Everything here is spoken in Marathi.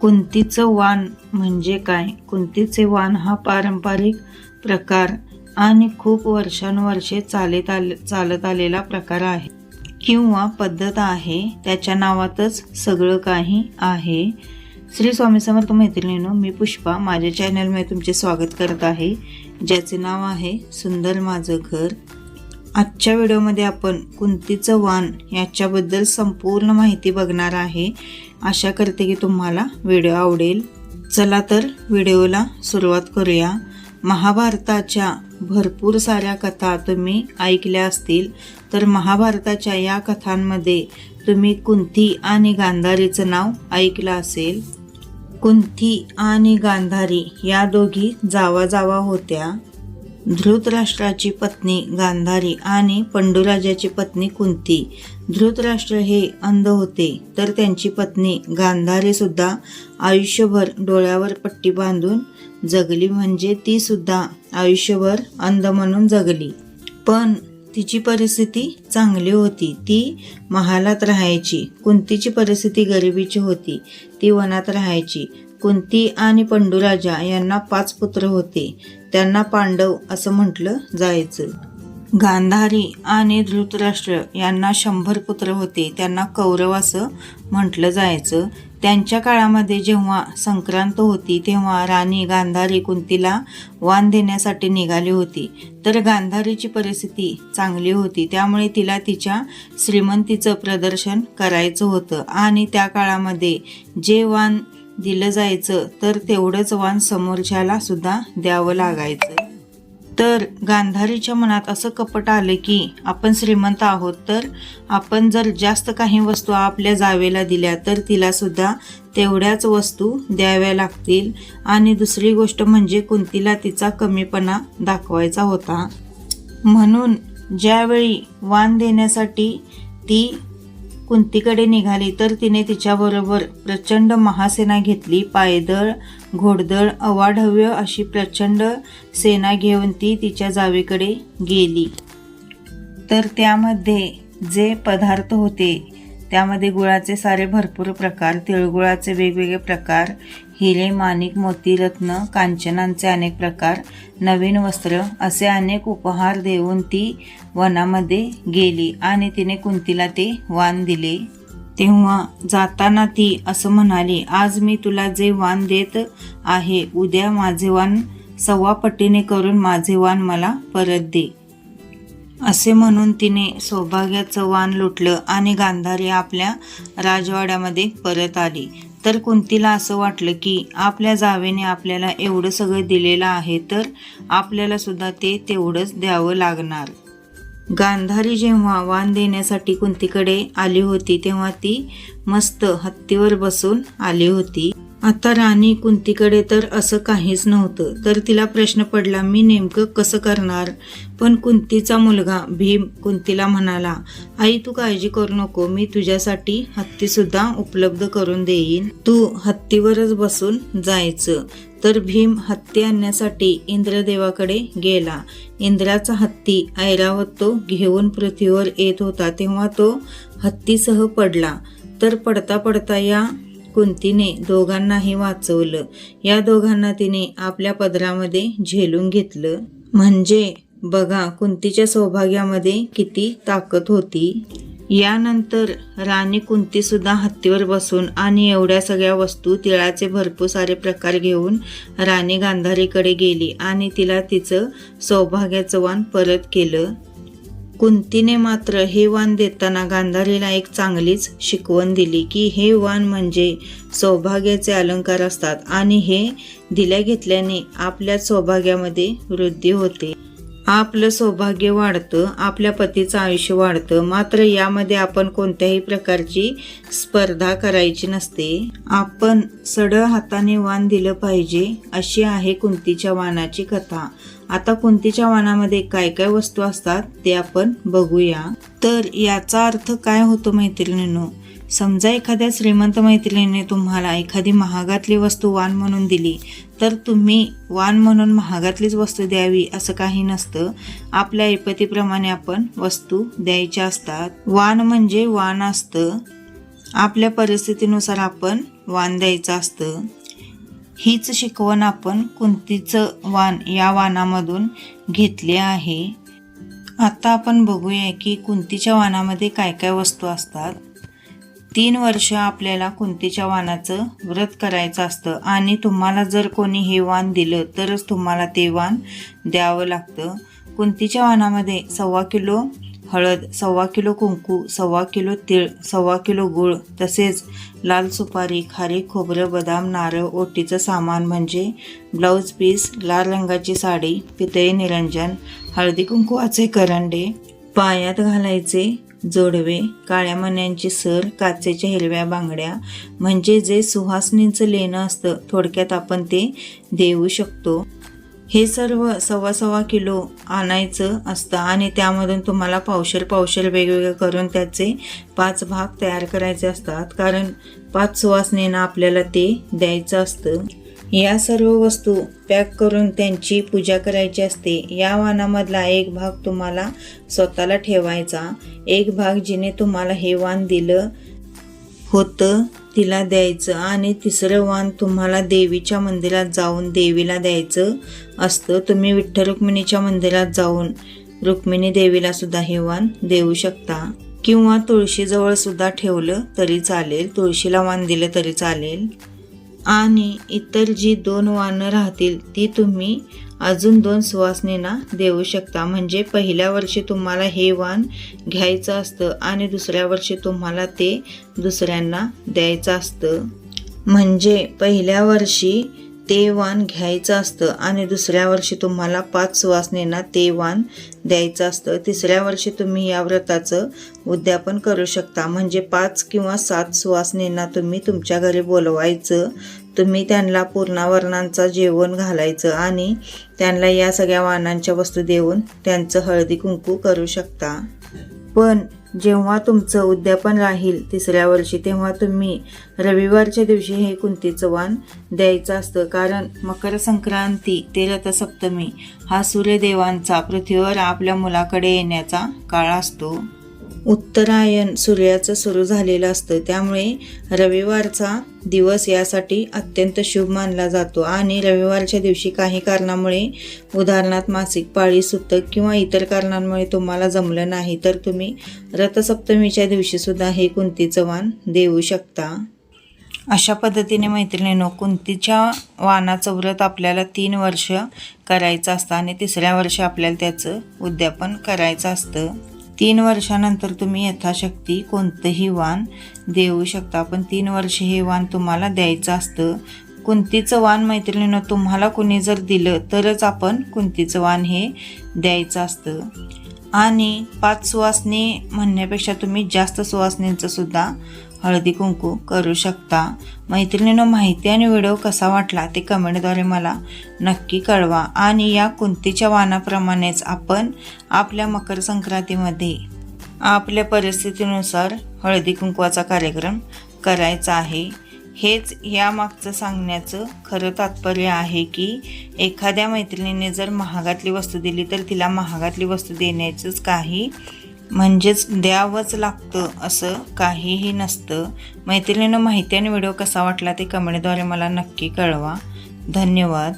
कुंतीचं वाण म्हणजे काय? कुंतीचे वाण हा पारंपरिक प्रकार आणि खूप वर्षानुवर्षे चालत आले चालत आलेला प्रकार आहे. किंवा पद्धत आहे त्याच्या नावातच सगळं काही आहे. श्री स्वामी समर्थ मैत्रिणीनो मी पुष्पा माझ्या चॅनलमध्ये तुमचे स्वागत करत आहे. ज्याचे नाव आहे सुंदर माझं घर. आजच्या व्हिडिओमध्ये आपण कुंतीचं वाण याच्याबद्दल संपूर्ण माहिती बघणार आहे. आशा करते की तुम्हाला व्हिडिओ आवडेल. चला तर व्हिडिओला सुरुवात करूया. महाभारताच्या भरपूर साऱ्या कथा तुम्ही ऐकल्या असतील तर महाभारताच्या या कथांमध्ये तुम्ही कुंती आणि गांधारीचं नाव ऐकलं असेल. कुंती आणि गांधारी या दोघी जावा जावा होत्या. धृतराष्ट्राची पत्नी गांधारी आणि पंडुराजाची पत्नी कुंती. धृतराष्ट्र हे अंध होते तर त्यांची पत्नी गांधारी सुद्धा आयुष्यभर डोळ्यावर पट्टी बांधून जगली म्हणजे ती सुद्धा आयुष्यभर अंध म्हणून जगली. पण तिची परिस्थिती चांगली होती ती महालात राहायची. कुंतीची परिस्थिती गरिबीची होती ती वनात राहायची. कुंती आणि पंडुराजा यांना पाच पुत्र होते. त्यांना पांडव असं म्हटलं जायचं. गांधारी आणि धृतराष्ट्र यांना शंभर पुत्र होते त्यांना कौरव असं म्हटलं जायचं. त्यांच्या काळामध्ये जेव्हा संक्रांत होती तेव्हा राणी गांधारी कुंतीला वाण देण्यासाठी निघाली होती. तर गांधारीची परिस्थिती चांगली होती त्यामुळे तिला तिच्या श्रीमंतीचं प्रदर्शन करायचं होतं. आणि त्या काळामध्ये जे वान दिलं जायचं तर तेवढंच वाण समोरच्याला सुद्धा द्यावं लागायचं. तर गांधारीच्या मनात असं कपट आलं की आपण श्रीमंत आहोत तर आपण जर जास्त काही वस्तू आपल्या जावेला दिल्या तर तिलासुद्धा तेवढ्याच वस्तू द्याव्या लागतील. आणि दुसरी गोष्ट म्हणजे कुंतीला तिचा कमीपणा दाखवायचा होता. म्हणून ज्यावेळी वाण देण्यासाठी ती कुंतीकडे निघाली तर तिने तिच्याबरोबर प्रचंड महासेना घेतली. पायदळ घोडदळ अवाढव्य अशी प्रचंड सेना घेऊन ती तिच्या जावेकडे गेली. तर त्यामध्ये जे पदार्थ होते त्यामध्ये गुळाचे सारे भरपूर प्रकार तिळगुळाचे वेगवेगळे प्रकार हिरे माणिक मोती रत्न कांचनांचे अनेक प्रकार नवीन वस्त्र असे अनेक उपहार देऊन ती वनामध्ये गेली आणि तिने कुंतीला ते वाण दिले. तेव्हा जाताना ती असं म्हणाली आज मी तुला जे वाण देत आहे उद्या माझे वाण सव्वा पट्टीने करून माझे वाण मला परत दे. असे म्हणून तिने सौभाग्याचं वाण लुटलं आणि गांधारी आपल्या राजवाड्यामध्ये परत आली. तर कुंतीला असं वाटलं की आपल्या जावेने आपल्याला एवढं सगळं दिलेलं आहे तर आपल्याला सुद्धा ते तेवढंच द्यावं लागणार. गांधारी जेव्हा वाण देण्यासाठी कुंतीकडे आली होती तेव्हा ती मस्त हत्तीवर बसून आली होती. आता राणी कुंतीकडे तर असं काहीच नव्हतं. तर तिला प्रश्न पडला मी नेमकं कसं करणार? पण कुंतीचा मुलगा भीम कुंतीला म्हणाला आई तू काळजी करू नको. मी तुझ्यासाठी हत्तीसुद्धा उपलब्ध करून देईन. तू हत्तीवरच बसून जायचं. तर भीम हत्ती आणण्यासाठी इंद्रदेवाकडे गेला. इंद्राचा हत्ती ऐरावत तो घेऊन पृथ्वीवर येत होता तेव्हा तो हत्तीसह पडला. तर पडता पडता या कुंतीने दोघांनाही वाचवलं. या दोघांना तिने आपल्या पदरामध्ये झेलून घेतलं. म्हणजे बघा कुंतीच्या सौभाग्यामध्ये किती ताकद होती. यानंतर राणी कुंतीसुद्धा हत्तीवर बसून आणि एवढ्या सगळ्या वस्तू तिळाचे भरपूर सारे प्रकार घेऊन राणी गांधारीकडे गेली आणि तिला तिचं सौभाग्याचं वाण परत केलं. कुंतीने मात्र हे वाण देताना गांधारीला एक चांगलीच शिकवण दिली की हे वाण म्हणजे सौभाग्याचे अलंकार असतात आणि हे दिल्या घेतल्याने आपल्या सौभाग्यामध्ये वृद्धी होते. आपलं सौभाग्य वाढतं आपल्या पतीचं आयुष्य वाढतं मात्र यामध्ये आपण कोणत्याही प्रकारची स्पर्धा करायची नसते. आपण सडळ हाताने वाण दिलं पाहिजे अशी आहे कुंतीच्या वाणाची कथा. आता कुंतीच्या वानामध्ये काय काय वस्तू असतात ते आपण बघूया. तर याचा अर्थ काय होतो मैत्रिणींनो? समजा एखाद्या श्रीमंत मैत्रिणीने तुम्हाला एखादी महागातली वस्तू वाण म्हणून दिली तर तुम्ही वाण म्हणून महागातलीच वस्तू द्यावी असं काही नसतं. आपल्या ऐपतीप्रमाणे आपण वस्तू द्यायच्या असतात. वाण म्हणजे वाण असतं. आपल्या परिस्थितीनुसार आपण वाण द्यायचं असतं. हीच शिकवण आपण कुंतीचं वाण या वानामधून घेतले आहे. आता आपण बघूया की कुंतीच्या वानामध्ये काय काय वस्तू असतात. तीन वर्ष आपल्याला कुंतीच्या वाणाचं व्रत करायचं असतं आणि तुम्हाला जर कोणी हे वाण दिलं तरच तुम्हाला ते वाण द्यावं लागतं. कुंतीच्या वानामध्ये सव्वा किलो हळद सव्वा किलो कुंकू सव्वा किलो तीळ सव्वा किलो गूळ तसेच लाल सुपारी खारी खोबरं बदाम नारळ ओटीचं सामान म्हणजे ब्लाऊज पीस लाल रंगाची साडी पितळी निरंजन हळदी कुंकुवाचे करंडे पायात घालायचे जोडवे काळ्या मण्यांची सर काचेच्या हिरव्या बांगड्या म्हणजे जे सुहासनींचं लेणं असतं थोडक्यात आपण ते देऊ शकतो. हे सर्व सव्वा सव्वा किलो आणायचं असतं आणि त्यामधून तुम्हाला पावशर पावशर वेगवेगळे करून त्याचे पाच भाग तयार करायचे असतात. कारण पाच सुवासनेनं आपल्याला ते द्यायचं असतं. या सर्व वस्तू पॅक करून त्यांची पूजा करायची असते. या वाणामधला एक भाग तुम्हाला स्वतःला ठेवायचा. एक भाग जिने तुम्हाला हे वाण दिलं होतं तिला द्यायचं आणि तिसरं वाण तुम्हाला देवीच्या मंदिरात जाऊन देवीला द्यायचं असतं तुम्ही विठ्ठल रुक्मिणीच्या मंदिरात जाऊन रुक्मिणी देवीला सुद्धा हे वाण देऊ शकता. किंवा तुळशीजवळ सुद्धा ठेवलं तरी चालेल तुळशीला वाण दिलं तरी चालेल. आणि इतर जी दोन वाणं राहतील ती तुम्ही अजून दोन सुवासनींना देऊ शकता. म्हणजे पहिल्या वर्षी तुम्हाला हे वाण घ्यायचं असतं आणि दुसऱ्या वर्षी तुम्हाला ते दुसऱ्यांना द्यायचं असतं. म्हणजे पहिल्या वर्षी ते वाण घ्यायचं असतं आणि दुसऱ्या वर्षी तुम्हाला पाच सुवासनींना ते वाण द्यायचं असतं. तिसऱ्या वर्षी तुम्ही या व्रताचं उद्यापन करू शकता. म्हणजे पाच किंवा सात सुवासनींना तुम्ही तुमच्या घरी बोलवायचं तुम्ही त्यांना पूर्णावरणांचा जेवण घालायचं आणि त्यांना या सगळ्या वाणांच्या वस्तू देऊन त्यांचं हळदी कुंकू करू शकता. पण जेव्हा तुमचं उद्यापन राहील तिसऱ्या वर्षी तेव्हा तुम्ही रविवारच्या दिवशी हे कुंतीचं वाण द्यायचं असतं. कारण मकर संक्रांती ते रथसप्तमी हा सूर्यदेवांचा पृथ्वीवर आपल्या मुलाकडे येण्याचा काळ असतो. उत्तरायण सूर्याचं सुरू झालेलं असतं. त्यामुळे रविवारचा दिवस यासाठी अत्यंत शुभ मानला जातो. आणि रविवारच्या दिवशी काही कारणामुळे उदाहरणार्थ मासिक पाळी सुतक किंवा इतर कारणांमुळे तुम्हाला जमलं नाही तर तुम्ही रथसप्तमीच्या दिवशीसुद्धा हे कुंतीचं वाण देऊ शकता. अशा पद्धतीने मैत्रिणीनो कुंतीच्या वानाचं व्रत आपल्याला तीन वर्ष करायचं असतं आणि तिसऱ्या वर्षी आपल्याला त्याचं उद्यापन करायचं असतं. तीन वर्षानंतर तुम्ही यथाशक्ती कोणतंही वाण देऊ शकता. पण तीन वर्ष हे वाण तुम्हाला द्यायचं असतं. कुंतीचं वाण मैत्रिणीनं तुम्हाला कुणी जर दिलं तरच आपण कुंतीचं वाण हे द्यायचं असतं. आणि पाच सुवासनी म्हणण्यापेक्षा तुम्ही जास्त सुवासनींचं सुद्धा हळदी कुंकू करू शकता. मैत्रिणीनं माहिती आणि व्हिडिओ कसा वाटला ते कमेंटद्वारे मला नक्की कळवा. आणि या कुंतीच्या वाणाप्रमाणेच आपण आपल्या मकर संक्रांतीमध्ये आपल्या परिस्थितीनुसार हळदी कुंकवाचा कार्यक्रम करायचा आहे. हेच यामागचं सांगण्याचं खरं तात्पर्य आहे की एखाद्या मैत्रिणीने जर महागातली वस्तू दिली तर तिला महागातली वस्तू देण्याचंच काही म्हणजेच द्यावंच लागतं असं काहीही नसतं. मैत्रिणीनं माहिती आणि व्हिडिओ कसा वाटला ते कमेंटद्वारे मला नक्की कळवा. धन्यवाद.